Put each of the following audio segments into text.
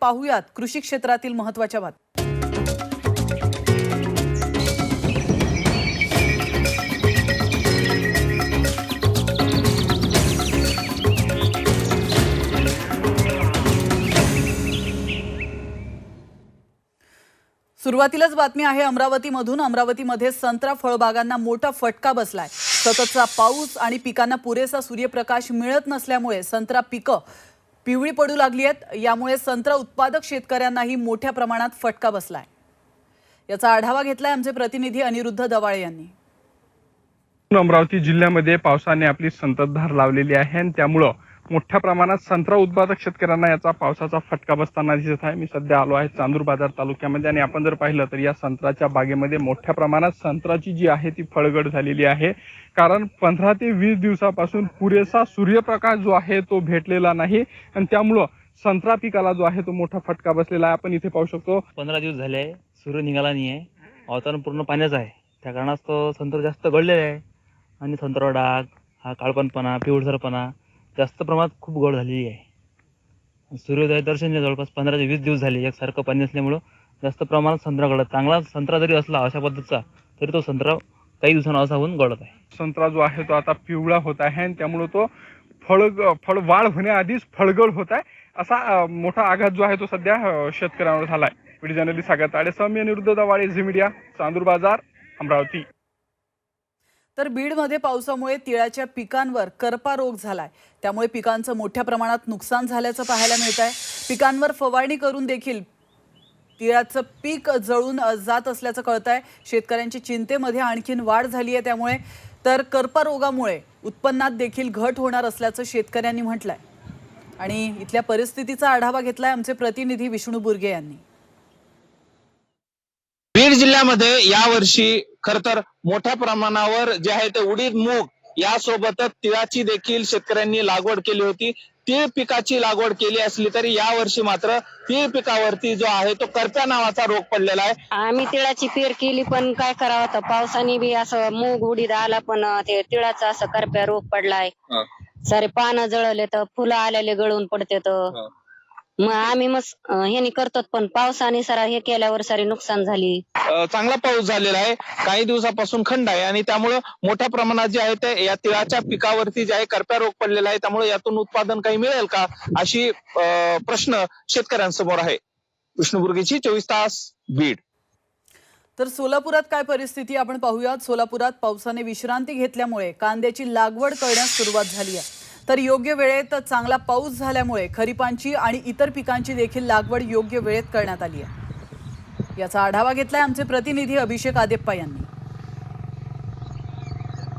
पाहूयात कृषी क्षेत्रातील महत्त्वाच्या बातम्या. सुरुवातीलाच बातमी आहे अमरावतीमधून. अमरावतीमध्ये संत्रा फळबागांना मोठा फटका बसलाय. सततचा पाऊस आणि पिकांना पुरेसा सूर्यप्रकाश मिळत नसल्यामुळे संत्रा पिकं पिवळी पडू लागली आहेत. यामुळे संत्रा उत्पादक शेतकऱ्यांनाही मोठ्या प्रमाणात फटका बसलाय. याचा आढावा घेतलाय आमचे प्रतिनिधी अनिरुद्ध दवाळे यांनी. अमरावती जिल्ह्यामध्ये पावसाने आपली संततधार लावलेली आहे आणि त्यामुळं मोठ्या प्रमाणात संत्रा उत्पादक शेतकऱ्यांना याचा पावसाचा फटका बसताना दिसत आहे. मी सध्या आलो आहे चांदूर बाजार तालुक्यामध्ये आणि आपण जर पाहिलं तर या संत्र्याच्या बागेमध्ये मोठ्या प्रमाणात संत्राची जी आहे ती फळगड झालेली आहे. कारण पंधरा ते वीस दिवसापासून पुरेसा सूर्यप्रकाश जो आहे तो भेटलेला नाही आणि त्यामुळं संत्रा पिकाला जो आहे तो मोठा फटका बसलेला आहे. आपण इथे पाहू शकतो. पंधरा दिवस झाले आहे सूर्य निघाला नाही आहे. वातावरण पूर्ण पाण्याचं आहे. त्या कारणास्तव संत्र जास्त गळलेले आहे. आणि संत्र्यावर डाग हा काळपणपणा पिवळसरपणा जास्त प्रमाणात खूप गळ झालेली आहे. सूर्योदय दर्शनचे जवळपास पंधरा ते वीस दिवस झाले एकसारखं पाणी असल्यामुळं जास्त प्रमाणात संत्रा गळत. चांगला संत्रा जरी असला अशा पद्धतीचा तरी तो संत्रा काही दिवसांना असा होऊन गळत आहे. संत्रा जो आहे तो आता पिवळा होत आहे आणि त्यामुळं तो फळ फळ वाढ होण्याआधीच फळगळ होत आहे. असा मोठा आघात जो आहे तो सध्या शेतकऱ्यांवर झाला आहे व्हिडिओ जर्नलिस्ट सागर ताडे सौम्य निरुद्ध दवाळे झी मीडिया चांदूर बाजार अमरावती. तर बीडमध्ये पावसामुळे तिळाच्या पिकांवर करपा रोग झालाय. त्यामुळे पिकांचं मोठ्या प्रमाणात नुकसान झाल्याचं पाहायला मिळत आहे पिकांवर फवारणी करून देखील तिळाचं पीक जळून जात असल्याचं कळत आहे शेतकऱ्यांची चिंतेमध्ये आणखीन वाढ झाली आहे त्यामुळे. तर करपा रोगामुळे उत्पन्नात देखील घट होणार असल्याचं शेतकऱ्यांनी म्हटलंय. आणि इथल्या परिस्थितीचा आढावा घेतलाय आमचे प्रतिनिधी विष्णू बुर्गे यांनी. बीड जिल्ह्यामध्ये यावर्षी खर तर मोठ्या प्रमाणावर जे आहे ते उडीद मूग यासोबतच तिळाची देखील शेतकऱ्यांनी लागवड केली होती. तीळ पिकाची लागवड केली असली तरी यावर्षी मात्र तीळ पिकावरती जो आहे तो करप्या नावाचा रोग पडलेला आहे. आम्ही तिळाची पेर केली पण काय करावं आता? पावसाने बी असं मूग उडीद आला पण ते तिळाचा असं करप्या रोग पडलाय. सारे पानं जळले तर फुलं आलेले गळून पडते तर मग आम्ही मग ह्यानी करतो पण पावसाने सारा हे केल्यावर सारी नुकसान झाली. अं, चांगला पाऊस झालेला आहे. काही दिवसापासून खंड आहे आणि त्यामुळं मोठ्या प्रमाणात जे आहे ते या तिळाच्या पिकावरती जे आहे करप्या रोग पडलेला आहे. त्यामुळे यातून उत्पादन काही मिळेल का अशी अं, प्रश्न शेतकऱ्यांसमोर आहे. विष्णुबुर्गीची चोवीस तास बीड. तर सोलापुरात काय परिस्थिती आपण पाहूयात. सोलापुरात पावसाने विश्रांती घेतल्यामुळे कांद्याची लागवड करण्यास सुरुवात झाली आहे. तर योग्य वेळेत चांगला पाऊस झाल्यामुळे खरीपांची आणि इतर पिकांची देखील लागवड योग्य वेळेत करण्यात आली आहे. याचा आढावा घेतलाय आमचे प्रतिनिधी अभिषेक आदेप्पा यांनी.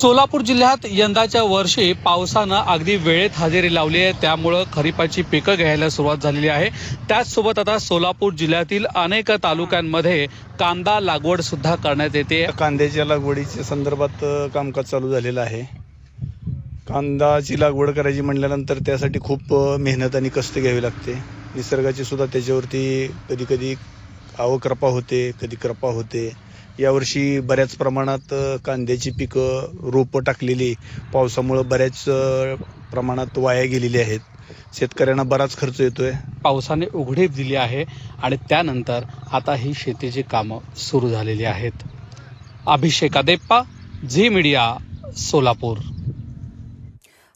सोलापूर जिल्ह्यात यंदाच्या वर्षी पावसानं अगदी वेळेत हजेरी लावली आहे. त्यामुळं खरीपाची पिकं घ्यायला सुरुवात झालेली आहे. त्याचसोबत आता सोलापूर जिल्ह्यातील अनेक तालुक्यांमध्ये कांदा लागवड सुद्धा करण्यात येते. कांद्याच्या लागवडीच्या संदर्भात कामकाज चालू झालेलं आहे. कांदाची लागवड करायची म्हटल्यानंतर त्यासाठी खूप मेहनत आणि कष्ट घ्यावी लागते. निसर्गाची सुद्धा त्याच्यावरती कधी कधी अवकृपा होते कधी कृपा होते. यावर्षी बऱ्याच प्रमाणात कांद्याची पिकं रोपं टाकलेली पावसामुळं बऱ्याच प्रमाणात वाया गेलेली आहेत. शेतकऱ्यांना बराच खर्च येतोय. पावसाने उघडीप दिली आहे आणि त्यानंतर आता ही शेतीची कामं सुरू झालेली आहेत. Abhishek Adeppa Zee media Solapur.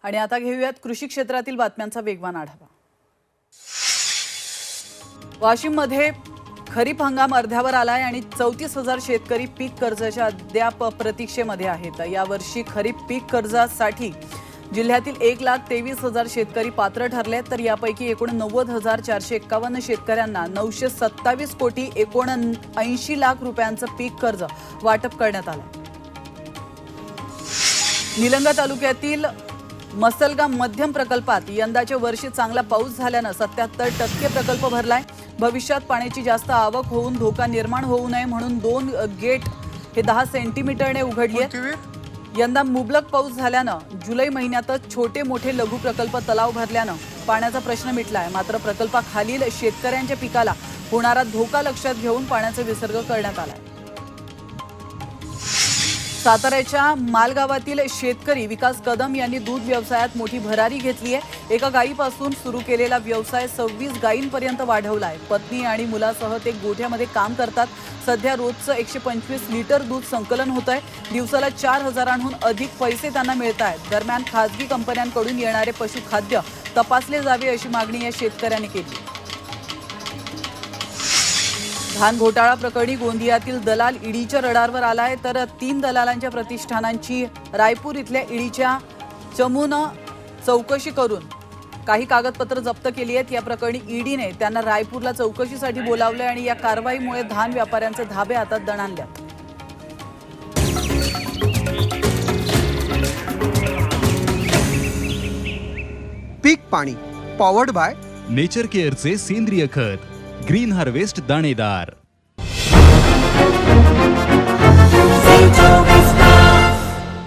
आणि आता घेऊयात कृषी क्षेत्रातील बातम्यांचा वेगवान आढावा. वाशिममध्ये खरीप हंगाम अर्ध्यावर आलाय आणि चौतीस हजार शेतकरी पीक कर्जाच्या अद्याप प्रतीक्षेमध्ये आहेत. यावर्षी खरीप पीक कर्जासाठी जिल्ह्यातील एक लाख तेवीस हजार शेतकरी पात्र ठरले तर यापैकी एकूण नव्वद हजार चारशे एक्कावन्न शेतकऱ्यांना नऊशे सत्तावीस कोटी एकोण ऐंशी लाख रुपयांचं पीक कर्ज वाटप करण्यात आलं निलंगा तालुक्यातील मसलगाव मध्यम प्रकल्पात यंदाच्या वर्षी चांगला पाऊस झाल्यानं सत्याहत्तर टक्के प्रकल्प भरलाय. भविष्यात पाण्याची जास्त आवक होऊन धोका निर्माण होऊ नये म्हणून दोन गेट हे दहा सेंटीमीटरने उघडली यंदा मुबलक पाऊस झाल्यानं जुलै महिन्यातच छोटे मोठे लघु प्रकल्प तलाव भरल्यानं पाण्याचा प्रश्न मिटलाय. मात्र प्रकल्पाखालील शेतकऱ्यांच्या पिकाला होणारा धोका लक्षात घेऊन पाण्याचा विसर्ग करण्यात आलाय. साताऱ्याच्या मालगावातील शेतकरी विकास कदम यांनी दूध व्यवसायात मोठी भरारी घेतली आहे. एका गायीपासून सुरू केलेला व्यवसाय सव्वीस गायींपर्यंत आहे पत्नी आणि मुलासह ते गोठ्यामध्ये काम करतात. सध्या रोजचं एकशे पंचवीस लिटर दूध संकलन होत आहे दिवसाला चार हजारांहून अधिक पैसे त्यांना मिळत आहेत दरम्यान खासगी कंपन्यांकडून येणारे पशुखाद्य तपासले जावे अशी मागणी या शेतकऱ्यांनी केली. धान घोटाळा प्रकरणी गोंदियातील दलाल ईडीच्या रडारवर आलाय. तर तीन दलालांच्या प्रतिष्ठानांची रायपूर इथल्या ईडीच्या चमूनं चौकशी करून काही कागदपत्र जप्त केली आहेत. या प्रकरणी ईडीने त्यांना रायपूरला चौकशीसाठी बोलावलंय आणि या कारवाईमुळे धान व्यापाऱ्यांचे धाबे आता दणाणल्यात पीक पाणी पॉवर्ड बाय नेचर केअरचे सेंद्रिय खत. ग्रीन हार्वेस्ट दाणेदार. Zito